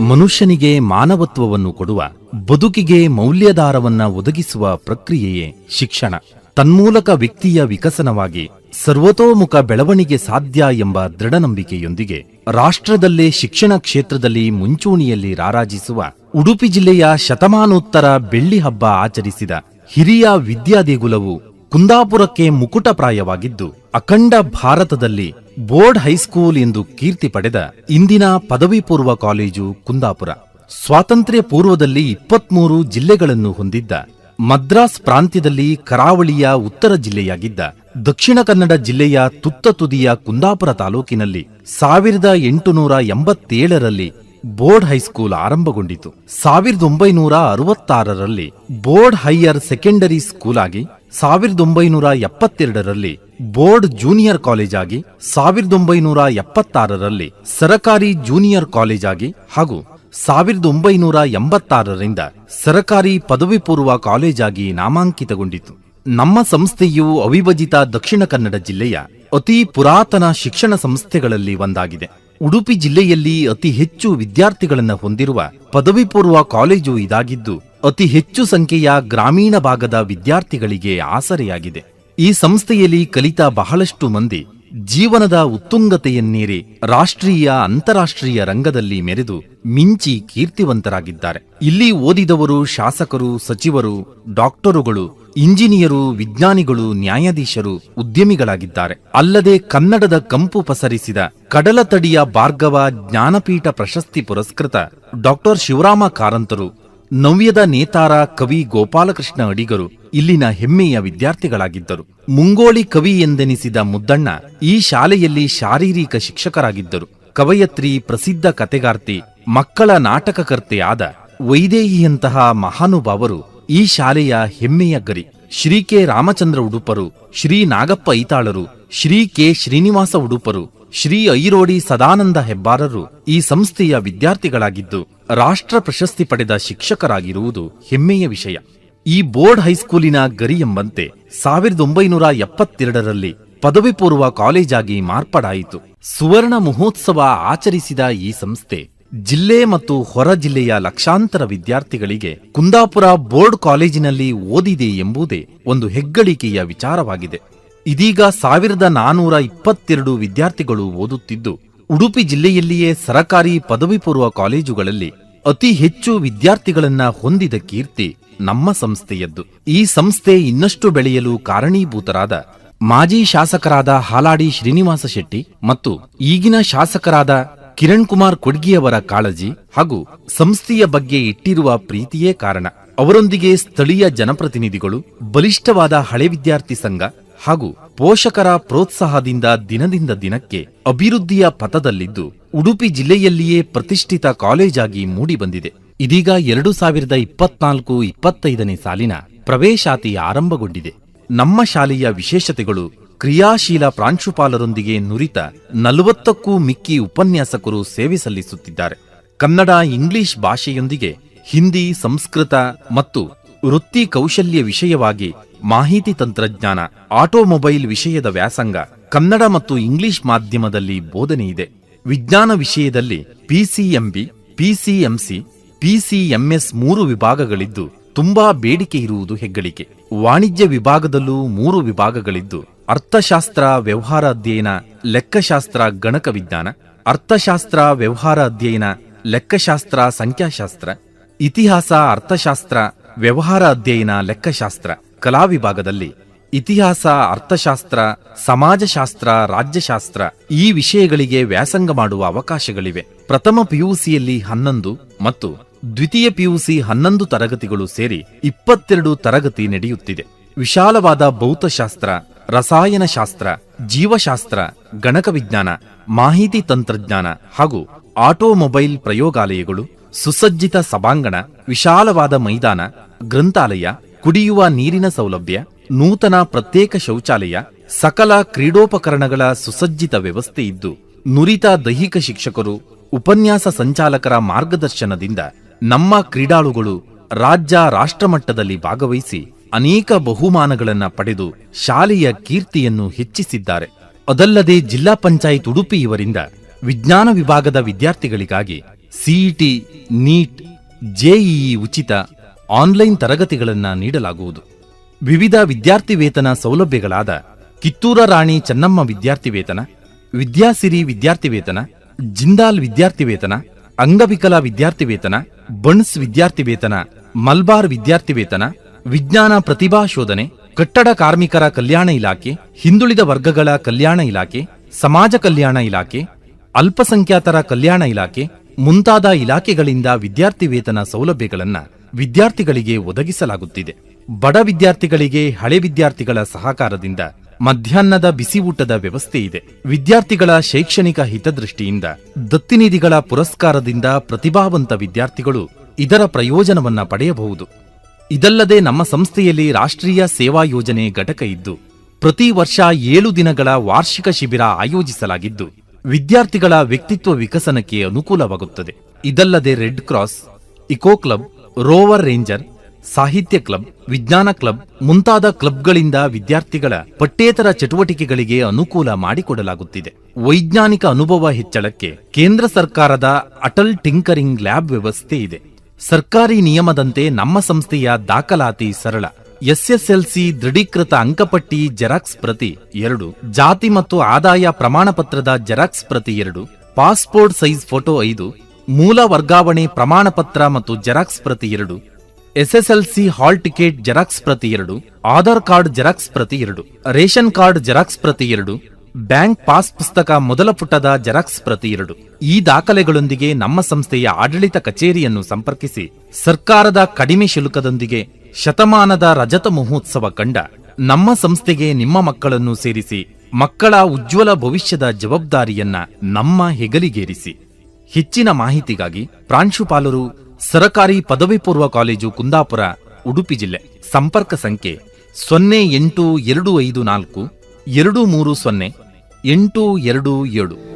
ಮನುಷ್ಯನಿಗೆ ಮಾನವತ್ವವನ್ನು ಕೊಡುವ, ಬದುಕಿಗೆ ಮೌಲ್ಯಾಧಾರವನ್ನ ಒದಗಿಸುವ ಪ್ರಕ್ರಿಯೆಯೇ ಶಿಕ್ಷಣ. ತನ್ಮೂಲಕ ವ್ಯಕ್ತಿಯ ವಿಕಸನವಾಗಿ ಸರ್ವತೋಮುಖ ಬೆಳವಣಿಗೆ ಸಾಧ್ಯ ಎಂಬ ದೃಢನಂಬಿಕೆಯೊಂದಿಗೆ ರಾಷ್ಟ್ರದಲ್ಲೇ ಶಿಕ್ಷಣ ಕ್ಷೇತ್ರದಲ್ಲಿ ಮುಂಚೂಣಿಯಲ್ಲಿ ರಾರಾಜಿಸುವ, ಉಡುಪಿ ಜಿಲ್ಲೆಯ ಶತಮಾನೋತ್ತರ ಬೆಳ್ಳಿ ಹಬ್ಬ ಆಚರಿಸಿದ ಹಿರಿಯ ವಿದ್ಯಾದೇಗುಲವು ಕುಂದಾಪುರಕ್ಕೆ ಮುಕುಟಪ್ರಾಯವಾಗಿದ್ದು, ಅಖಂಡ ಭಾರತದಲ್ಲಿ ಬೋರ್ಡ್ ಹೈಸ್ಕೂಲ್ ಎಂದು ಕೀರ್ತಿ ಪಡೆದ ಇಂದಿನ ಪದವಿ ಪೂರ್ವ ಕಾಲೇಜು ಕುಂದಾಪುರ. ಸ್ವಾತಂತ್ರ್ಯ ಪೂರ್ವದಲ್ಲಿ ಇಪ್ಪತ್ಮೂರು ಜಿಲ್ಲೆಗಳನ್ನು ಹೊಂದಿದ್ದ, ಮದ್ರಾಸ್ ಪ್ರಾಂತ್ಯದಲ್ಲಿ ಕರಾವಳಿಯ ಉತ್ತರ ಜಿಲ್ಲೆಯಾಗಿದ್ದ, ದಕ್ಷಿಣ ಕನ್ನಡ ಜಿಲ್ಲೆಯ ತುತ್ತ ತುದಿಯ ಕುಂದಾಪುರ ತಾಲೂಕಿನಲ್ಲಿ ಸಾವಿರದ ಎಂಟುನೂರ ಎಂಬತ್ತೇಳರಲ್ಲಿ ಬೋರ್ಡ್ ಹೈಸ್ಕೂಲ್ ಆರಂಭಗೊಂಡಿತು. ಸಾವಿರದ ಒಂಬೈನೂರ ಅರವತ್ತಾರರಲ್ಲಿ ಬೋರ್ಡ್ ಹೈಯರ್ ಸೆಕೆಂಡರಿ ಸ್ಕೂಲ್ ಆಗಿ ಸಾವಿರದ ಒಂಬೈನೂರ ಎಪ್ಪತ್ತೆರಡರಲ್ಲಿ ಬೋರ್ಡ್ ಜೂನಿಯರ್ ಕಾಲೇಜ್ ಆಗಿ ಸಾವಿರದ ಒಂಬೈನೂರ ಎಪ್ಪತ್ತಾರರಲ್ಲಿ ಸರಕಾರಿ ಜೂನಿಯರ್ ಕಾಲೇಜ್ ಆಗಿ ಹಾಗೂ ಸಾವಿರದ ಒಂಬೈನೂರ ಎಂಬತ್ತಾರರಿಂದ ಸರಕಾರಿ ಪದವಿ ಪೂರ್ವ ಕಾಲೇಜಾಗಿ ನಾಮಾಂಕಿತಗೊಂಡಿತು. ನಮ್ಮ ಸಂಸ್ಥೆಯು ಅವಿಭಜಿತ ದಕ್ಷಿಣ ಕನ್ನಡ ಜಿಲ್ಲೆಯ ಅತಿ ಪುರಾತನ ಶಿಕ್ಷಣ ಸಂಸ್ಥೆಗಳಲ್ಲಿ ಒಂದಾಗಿದೆ. ಉಡುಪಿ ಜಿಲ್ಲೆಯಲ್ಲಿ ಅತಿ ಹೆಚ್ಚು ವಿದ್ಯಾರ್ಥಿಗಳನ್ನು ಹೊಂದಿರುವ ಪದವಿ ಪೂರ್ವ ಕಾಲೇಜು ಇದಾಗಿದ್ದು ಅತಿ ಹೆಚ್ಚು ಸಂಖ್ಯೆಯ ಗ್ರಾಮೀಣ ಭಾಗದ ವಿದ್ಯಾರ್ಥಿಗಳಿಗೆ ಆಸರೆಯಾಗಿದೆ. ಈ ಸಂಸ್ಥೆಯಲ್ಲಿ ಕಲಿತ ಬಹಳಷ್ಟು ಮಂದಿ ಜೀವನದ ಉತ್ತುಂಗತೆಯನ್ನೇರಿ ರಾಷ್ಟ್ರೀಯ, ಅಂತಾರಾಷ್ಟ್ರೀಯ ರಂಗದಲ್ಲಿ ಮೆರೆದು ಮಿಂಚಿ ಕೀರ್ತಿವಂತರಾಗಿದ್ದಾರೆ. ಇಲ್ಲಿ ಓದಿದವರು ಶಾಸಕರು, ಸಚಿವರು, ಡಾಕ್ಟರುಗಳು, ಇಂಜಿನಿಯರು, ವಿಜ್ಞಾನಿಗಳು, ನ್ಯಾಯಾಧೀಶರು, ಉದ್ಯಮಿಗಳಾಗಿದ್ದಾರೆ. ಅಲ್ಲದೆ ಕನ್ನಡದ ಕಂಪು ಪಸರಿಸಿದ ಕಡಲತಡಿಯ ಭಾರ್ಗವ ಜ್ಞಾನಪೀಠ ಪ್ರಶಸ್ತಿ ಪುರಸ್ಕೃತ ಡಾಕ್ಟರ್ ಶಿವರಾಮ ಕಾರಂತರು ನವ್ಯದ ನೇತಾರ ಕವಿ ಗೋಪಾಲಕೃಷ್ಣ ಅಡಿಗರು ಇಲ್ಲಿನ ಹೆಮ್ಮೆಯ ವಿದ್ಯಾರ್ಥಿಗಳಾಗಿದ್ದರು. ಮುಂಗೋಳಿ ಕವಿ ಎಂದೆನಿಸಿದ ಮುದ್ದಣ್ಣ ಈ ಶಾಲೆಯಲ್ಲಿ ಶಾರೀರಿಕ ಶಿಕ್ಷಕರಾಗಿದ್ದರು. ಕವಯತ್ರಿ, ಪ್ರಸಿದ್ಧ ಕತೆಗಾರ್ತಿ ಮಕ್ಕಳ ನಾಟಕಕರ್ತೆಯಾದ ವೈದೇಹಿಯಂತಹ ಮಹಾನುಭಾವರು ಈ ಶಾಲೆಯ ಹೆಮ್ಮೆಯ ಗರಿ. ಶ್ರೀ ಕೆ ರಾಮಚಂದ್ರ ಉಡುಪರು, ಶ್ರೀ ನಾಗಪ್ಪ ಐತಾಳರು ಶ್ರೀ ಕೆ ಶ್ರೀನಿವಾಸ ಉಡುಪರು ಶ್ರೀ ಐರೋಡಿ ಸದಾನಂದ ಹೆಬ್ಬಾರರು ಈ ಸಂಸ್ಥೆಯ ವಿದ್ಯಾರ್ಥಿಗಳಾಗಿದ್ದು ರಾಷ್ಟ್ರ ಪ್ರಶಸ್ತಿ ಪಡೆದ ಶಿಕ್ಷಕರಾಗಿರುವುದು ಹೆಮ್ಮೆಯ ವಿಷಯ. ಈ ಬೋರ್ಡ್ ಹೈಸ್ಕೂಲಿನ ಗರಿ ಎಂಬಂತೆ ಸಾವಿರದ ಒಂಬೈನೂರ ಎಪ್ಪತ್ತೆರಡರಲ್ಲಿ ಪದವಿ ಪೂರ್ವ ಕಾಲೇಜಾಗಿ ಮಾರ್ಪಾಡಾಯಿತು. ಸುವರ್ಣ ಮಹೋತ್ಸವ ಆಚರಿಸಿದ ಈ ಸಂಸ್ಥೆ ಜಿಲ್ಲೆ ಮತ್ತು ಹೊರ ಜಿಲ್ಲೆಯ ಲಕ್ಷಾಂತರ ವಿದ್ಯಾರ್ಥಿಗಳಿಗೆ ಕುಂದಾಪುರ ಬೋರ್ಡ್ ಕಾಲೇಜಿನಲ್ಲಿ ಓದಿದೆ ಎಂಬುದೇ ಒಂದು ಹೆಗ್ಗಳಿಕೆಯ ವಿಚಾರವಾಗಿದೆ. ಇದೀಗ ಸಾವಿರದ ನಾನೂರ ಇಪ್ಪತ್ತೆರಡು ವಿದ್ಯಾರ್ಥಿಗಳು ಓದುತ್ತಿದ್ದು, ಉಡುಪಿ ಜಿಲ್ಲೆಯಲ್ಲಿಯೇ ಸರಕಾರಿ ಪದವಿ ಪೂರ್ವ ಕಾಲೇಜುಗಳಲ್ಲಿ ಅತಿ ಹೆಚ್ಚು ವಿದ್ಯಾರ್ಥಿಗಳನ್ನ ಹೊಂದಿದ ಕೀರ್ತಿ ನಮ್ಮ ಸಂಸ್ಥೆಯದ್ದು. ಈ ಸಂಸ್ಥೆ ಇನ್ನಷ್ಟು ಬೆಳೆಯಲು ಕಾರಣೀಭೂತರಾದ ಮಾಜಿ ಶಾಸಕರಾದ ಹಾಲಾಡಿ ಶ್ರೀನಿವಾಸ ಶೆಟ್ಟಿ ಮತ್ತು ಈಗಿನ ಶಾಸಕರಾದ ಕಿರಣ್ ಕುಮಾರ್ ಕೊಡ್ಗಿಯವರ ಕಾಳಜಿ ಹಾಗೂ ಸಂಸ್ಥೆಯ ಬಗ್ಗೆ ಇಟ್ಟಿರುವ ಪ್ರೀತಿಯೇ ಕಾರಣ. ಅವರೊಂದಿಗೆ ಸ್ಥಳೀಯ ಜನಪ್ರತಿನಿಧಿಗಳು, ಬಲಿಷ್ಠವಾದ ಹಳೆ ವಿದ್ಯಾರ್ಥಿ ಸಂಘ ಹಾಗೂ ಪೋಷಕರ ಪ್ರೋತ್ಸಾಹದಿಂದ ದಿನದಿಂದ ದಿನಕ್ಕೆ ಅಭಿವೃದ್ಧಿಯ ಪಥದಲ್ಲಿದ್ದು ಉಡುಪಿ ಜಿಲ್ಲೆಯಲ್ಲಿಯೇ ಪ್ರತಿಷ್ಠಿತ ಕಾಲೇಜಾಗಿ ಮೂಡಿಬಂದಿದೆ. ಇದೀಗ ಎರಡು ಸಾವಿರದ ಇಪ್ಪತ್ನಾಲ್ಕು ಇಪ್ಪತ್ತೈದನೇ ಸಾಲಿನ ಪ್ರವೇಶಾತಿ ಆರಂಭಗೊಂಡಿದೆ. ನಮ್ಮ ಶಾಲೆಯ ವಿಶೇಷತೆಗಳು ಕ್ರಿಯಾಶೀಲ ಪ್ರಾಂಶುಪಾಲರೊಂದಿಗೆ ನುರಿತ ನಲವತ್ತಕ್ಕೂ ಮಿಕ್ಕಿ ಉಪನ್ಯಾಸಕರು ಸೇವೆ ಸಲ್ಲಿಸುತ್ತಿದ್ದಾರೆ. ಕನ್ನಡ ಇಂಗ್ಲಿಷ್ ಭಾಷೆಯೊಂದಿಗೆ ಹಿಂದಿ, ಸಂಸ್ಕೃತ ಮತ್ತು ವೃತ್ತಿ ಕೌಶಲ್ಯ ವಿಷಯವಾಗಿ ಮಾಹಿತಿ ತಂತ್ರಜ್ಞಾನ, ಆಟೋಮೊಬೈಲ್ ವಿಷಯದ ವ್ಯಾಸಂಗ, ಕನ್ನಡ ಮತ್ತು ಇಂಗ್ಲಿಷ್ ಮಾಧ್ಯಮದಲ್ಲಿ ಬೋಧನೆ ಇದೆ. ವಿಜ್ಞಾನ ವಿಷಯದಲ್ಲಿ ಪಿಸಿಎಂಬಿ ಪಿಸಿಎಂಸಿ ಪಿಸಿಎಂಎಸ್ ಮೂರು ವಿಭಾಗಗಳಿದ್ದು ತುಂಬಾ ಬೇಡಿಕೆ ಇರುವುದು ಹೆಗ್ಗಳಿಕೆ. ವಾಣಿಜ್ಯ ವಿಭಾಗದಲ್ಲೂ ಮೂರು ವಿಭಾಗಗಳಿದ್ದು ಅರ್ಥಶಾಸ್ತ್ರ, ವ್ಯವಹಾರ ಅಧ್ಯಯನ, ಲೆಕ್ಕಶಾಸ್ತ್ರ, ಗಣಕ ವಿಜ್ಞಾನ, ಅರ್ಥಶಾಸ್ತ್ರ, ವ್ಯವಹಾರ ಅಧ್ಯಯನ, ಲೆಕ್ಕಶಾಸ್ತ್ರ, ಸಂಖ್ಯಾಶಾಸ್ತ್ರ, ಇತಿಹಾಸ, ಅರ್ಥಶಾಸ್ತ್ರ ವ್ಯವಹಾರ ಅಧ್ಯಯನ ಲೆಕ್ಕಶಾಸ್ತ್ರ ಕಲಾ ವಿಭಾಗದಲ್ಲಿ ಇತಿಹಾಸ, ಅರ್ಥಶಾಸ್ತ್ರ, ಸಮಾಜಶಾಸ್ತ್ರ, ರಾಜ್ಯಶಾಸ್ತ್ರ ಈ ವಿಷಯಗಳಿಗೆ ವ್ಯಾಸಂಗ ಮಾಡುವ ಅವಕಾಶಗಳಿವೆ. ಪ್ರಥಮ ಪಿಯುಸಿಯಲ್ಲಿ ಹನ್ನೊಂದು ಮತ್ತು ದ್ವಿತೀಯ ಪಿಯುಸಿ ಹನ್ನೊಂದು ತರಗತಿಗಳು ಸೇರಿ ಇಪ್ಪತ್ತೆರಡು ತರಗತಿ ನಡೆಯುತ್ತಿದೆ. ವಿಶಾಲವಾದ ಭೌತಶಾಸ್ತ್ರ, ರಸಾಯನಶಾಸ್ತ್ರ, ಜೀವಶಾಸ್ತ್ರ ಗಣಕ ವಿಜ್ಞಾನ ಮಾಹಿತಿ ತಂತ್ರಜ್ಞಾನ ಹಾಗೂ ಆಟೋಮೊಬೈಲ್ ಪ್ರಯೋಗಾಲಯಗಳು, ಸುಸಜ್ಜಿತ ಸಭಾಂಗಣ, ವಿಶಾಲವಾದ ಮೈದಾನ ಗ್ರಂಥಾಲಯ, ಕುಡಿಯುವ ನೀರಿನ ಸೌಲಭ್ಯ, ನೂತನ ಪ್ರತ್ಯೇಕ ಶೌಚಾಲಯ, ಸಕಲ ಕ್ರೀಡೋಪಕರಣಗಳ ಸುಸಜ್ಜಿತ ವ್ಯವಸ್ಥೆ ಇದ್ದು, ನುರಿತ ದೈಹಿಕ ಶಿಕ್ಷಕರು, ಉಪನ್ಯಾಸ ಸಂಚಾಲಕರ ಮಾರ್ಗದರ್ಶನದಿಂದ ನಮ್ಮ ಕ್ರೀಡಾಳುಗಳು ರಾಜ್ಯ ರಾಷ್ಟ್ರಮಟ್ಟದಲ್ಲಿ ಭಾಗವಹಿಸಿ ಅನೇಕ ಬಹುಮಾನಗಳನ್ನು ಪಡೆದು ಶಾಲೆಯ ಕೀರ್ತಿಯನ್ನು ಹೆಚ್ಚಿಸಿದ್ದಾರೆ. ಅದಲ್ಲದೆ ಜಿಲ್ಲಾ ಪಂಚಾಯತ್ ಉಡುಪಿ ಇವರಿಂದ ವಿಜ್ಞಾನ ವಿಭಾಗದ ವಿದ್ಯಾರ್ಥಿಗಳಿಗಾಗಿ ಸಿಇಟಿ ನೀಟ್ ಜೆಇಇ ಉಚಿತ ಆನ್ಲೈನ್ ತರಗತಿಗಳನ್ನು ನೀಡಲಾಗುವುದು. ವಿವಿಧ ವಿದ್ಯಾರ್ಥಿ ವೇತನ ಸೌಲಭ್ಯಗಳಾದ ಕಿತ್ತೂರ ರಾಣಿ ಚೆನ್ನಮ್ಮ ವಿದ್ಯಾರ್ಥಿ ವೇತನ ವಿದ್ಯಾಸಿರಿ ವಿದ್ಯಾರ್ಥಿ ವೇತನ ಜಿಂದಾಲ್ ವಿದ್ಯಾರ್ಥಿ ವೇತನ ಅಂಗವಿಕಲ ವಿದ್ಯಾರ್ಥಿ ವೇತನ ಬಣ್ಸ್ ವಿದ್ಯಾರ್ಥಿ ವೇತನ ಮಲ್ಬಾರ್ ವಿದ್ಯಾರ್ಥಿ ವೇತನ ವಿಜ್ಞಾನ ಪ್ರತಿಭಾ ಶೋಧನೆ, ಕಟ್ಟಡ ಕಾರ್ಮಿಕರ ಕಲ್ಯಾಣ ಇಲಾಖೆ, ಹಿಂದುಳಿದ ವರ್ಗಗಳ ಕಲ್ಯಾಣ ಇಲಾಖೆ, ಸಮಾಜ ಕಲ್ಯಾಣ ಇಲಾಖೆ, ಅಲ್ಪಸಂಖ್ಯಾತರ ಕಲ್ಯಾಣ ಇಲಾಖೆ ಮುಂತಾದ ಇಲಾಖೆಗಳಿಂದ ವಿದ್ಯಾರ್ಥಿ ವೇತನ ಸೌಲಭ್ಯಗಳನ್ನು ವಿದ್ಯಾರ್ಥಿಗಳಿಗೆ ಒದಗಿಸಲಾಗುತ್ತಿದೆ. ಬಡ ವಿದ್ಯಾರ್ಥಿಗಳಿಗೆ ಹಳೆ ವಿದ್ಯಾರ್ಥಿಗಳ ಸಹಕಾರದಿಂದ ಮಧ್ಯಾಹ್ನದ ಬಿಸಿ ಊಟದ ವ್ಯವಸ್ಥೆ ಇದೆ. ವಿದ್ಯಾರ್ಥಿಗಳ ಶೈಕ್ಷಣಿಕ ಹಿತದೃಷ್ಟಿಯಿಂದ ದತ್ತಿನಿಧಿಗಳ ಪುರಸ್ಕಾರದಿಂದ ಪ್ರತಿಭಾವಂತ ವಿದ್ಯಾರ್ಥಿಗಳು ಇದರ ಪ್ರಯೋಜನವನ್ನ ಪಡೆಯಬಹುದು. ಇದಲ್ಲದೆ ನಮ್ಮ ಸಂಸ್ಥೆಯಲ್ಲಿ ರಾಷ್ಟ್ರೀಯ ಸೇವಾ ಯೋಜನೆ ಘಟಕ ಇದ್ದು, ಪ್ರತಿ ವರ್ಷ ಏಳು ದಿನಗಳ ವಾರ್ಷಿಕ ಶಿಬಿರ ಆಯೋಜಿಸಲಾಗಿದ್ದು ವಿದ್ಯಾರ್ಥಿಗಳ ವ್ಯಕ್ತಿತ್ವ ವಿಕಸನಕ್ಕೆ ಅನುಕೂಲವಾಗುತ್ತದೆ. ಇದಲ್ಲದೆ red cross, eco club, rover ranger, ಸಾಹಿತ್ಯ ಕ್ಲಬ್, ವಿಜ್ಞಾನ ಕ್ಲಬ್ ಮುಂತಾದ ಕ್ಲಬ್ಗಳಿಂದ ವಿದ್ಯಾರ್ಥಿಗಳ ಪಠ್ಯೇತರ ಚಟುವಟಿಕೆಗಳಿಗೆ ಅನುಕೂಲ ಮಾಡಿಕೊಡಲಾಗುತ್ತಿದೆ. ವೈಜ್ಞಾನಿಕ ಅನುಭವ ಹೆಚ್ಚಳಕ್ಕೆ ಕೇಂದ್ರ ಸರ್ಕಾರದ ಅಟಲ್ ಟಿಂಕರಿಂಗ್ ಲ್ಯಾಬ್ ವ್ಯವಸ್ಥೆ ಇದೆ. ಸರ್ಕಾರಿ ನಿಯಮದಂತೆ ನಮ್ಮ ಸಂಸ್ಥೆಯ ದಾಖಲಾತಿ ಸರಳ. ಎಸ್ಎಸ್ಎಲ್ಸಿ ದೃಢೀಕೃತ ಅಂಕಪಟ್ಟಿ ಜೆರಾಕ್ಸ್ ಪ್ರತಿ ಎರಡು, ಜಾತಿ ಮತ್ತು ಆದಾಯ ಪ್ರಮಾಣ ಪತ್ರದ ಜೆರಾಕ್ಸ್ ಪ್ರತಿ ಎರಡು, ಪಾಸ್ಪೋರ್ಟ್ ಸೈಜ್ ಫೋಟೋ ಐದು, ಮೂಲ ವರ್ಗಾವಣೆ ಪ್ರಮಾಣ ಪತ್ರ ಮತ್ತು ಜೆರಾಕ್ಸ್ ಪ್ರತಿ ಎರಡು, ಎಸ್ಎಸ್ಎಲ್ಸಿ ಹಾಲ್ ಟಿಕೆಟ್ ಜೆರಾಕ್ಸ್ ಪ್ರತಿ ಎರಡು, ಆಧಾರ್ ಕಾರ್ಡ್ ಜೆರಾಕ್ಸ್ ಪ್ರತಿ ಎರಡು, ರೇಷನ್ ಕಾರ್ಡ್ ಜೆರಾಕ್ಸ್ ಪ್ರತಿ ಎರಡು, ಬ್ಯಾಂಕ್ ಪಾಸ್ ಪುಸ್ತಕ ಮೊದಲ ಪುಟದ ಜೆರಾಕ್ಸ್ ಪ್ರತಿ ಎರಡು. ಈ ದಾಖಲೆಗಳೊಂದಿಗೆ ನಮ್ಮ ಸಂಸ್ಥೆಯ ಆಡಳಿತ ಕಚೇರಿಯನ್ನು ಸಂಪರ್ಕಿಸಿ, ಸರ್ಕಾರದ ಕಡಿಮೆ ಶುಲ್ಕದೊಂದಿಗೆ ಶತಮಾನದ ರಜತ ಮಹೋತ್ಸವ ಕಂಡ ನಮ್ಮ ಸಂಸ್ಥೆಗೆ ನಿಮ್ಮ ಮಕ್ಕಳನ್ನು ಸೇರಿಸಿ ಮಕ್ಕಳ ಉಜ್ವಲ ಭವಿಷ್ಯದ ಜವಾಬ್ದಾರಿಯನ್ನ ನಮ್ಮ ಹೆಗಲಿಗೇರಿಸಿ. ಹೆಚ್ಚಿನ ಮಾಹಿತಿಗಾಗಿ ಪ್ರಾಂಶುಪಾಲರು ಸರಕಾರಿ ಪದವಿ ಪೂರ್ವ ಕಾಲೇಜು ಕುಂದಾಪುರ, ಉಡುಪಿ ಜಿಲ್ಲೆ. ಸಂಪರ್ಕ ಸಂಖ್ಯೆ ಸೊನ್ನೆ ಎಂಟು ಎರಡು ಐದು ನಾಲ್ಕು ಎರಡು ಮೂರು ಸೊನ್ನೆ ಎಂಟು ಎರಡು ಏಳು.